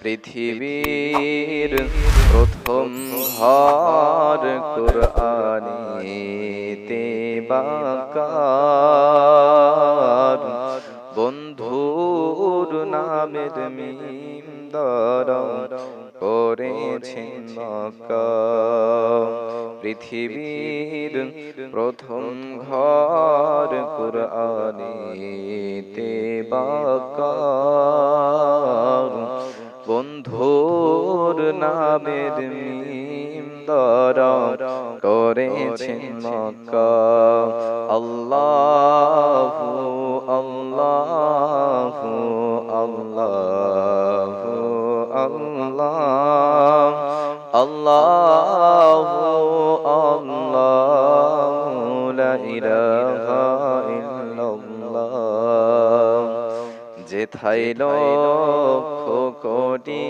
পৃথিবীর প্রথম ঘর কুরআনিতে বাকার নামের মিম দর করেছেন পৃথিবীর প্রথম ঘর কোরআনিতে বাকার বন্ধুর নামের মিম দ্বারা করেছেন মক্কা। আল্লাহ আল্লাহ আল্লাহ আল্লাহ আল্লাহ আল্লাহ লা ইলাহা ইল্লাল্লাহ যেথায় লক্ষ কোটি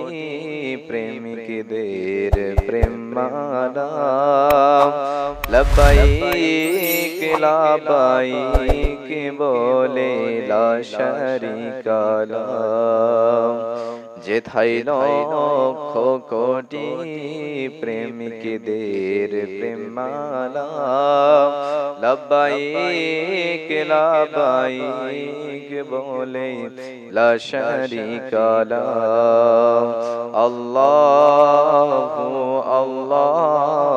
প্রেমিকদের প্রেমালা লবাইক লাবাইক বলে লা শারিকালা যেথায় লক্ষ কোটি প্রেমিকদের প্রেমালা লবাইক লাবাইক বলে লা শারিকালা আল্লাহ আল্লাহ আল্লাহ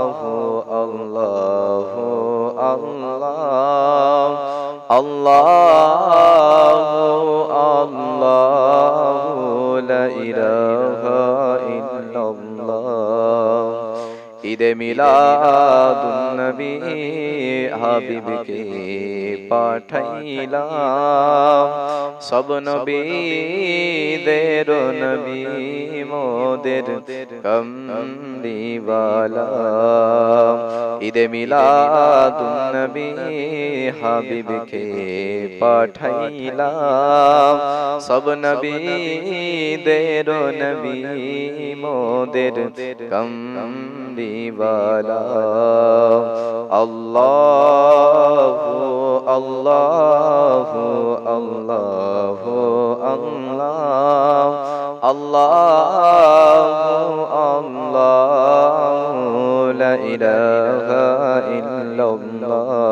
আল্লাহ ঈদে মিলাদুন নবী হাবিবকে পাঠাইলাম। সব নবীদের নবী মোদের কমলিওয়ালা। ঈদে মিলাদুন নবী হাবিবকে পাঠাইলাম। সব নবীদের নবী মোদের কমলিওয়ালা আল্লাহ আল্লাহ আল্লাহ আল্লাহ আল্লাহ আল্লাহ লা ইলাহা ইল্লাল্লাহ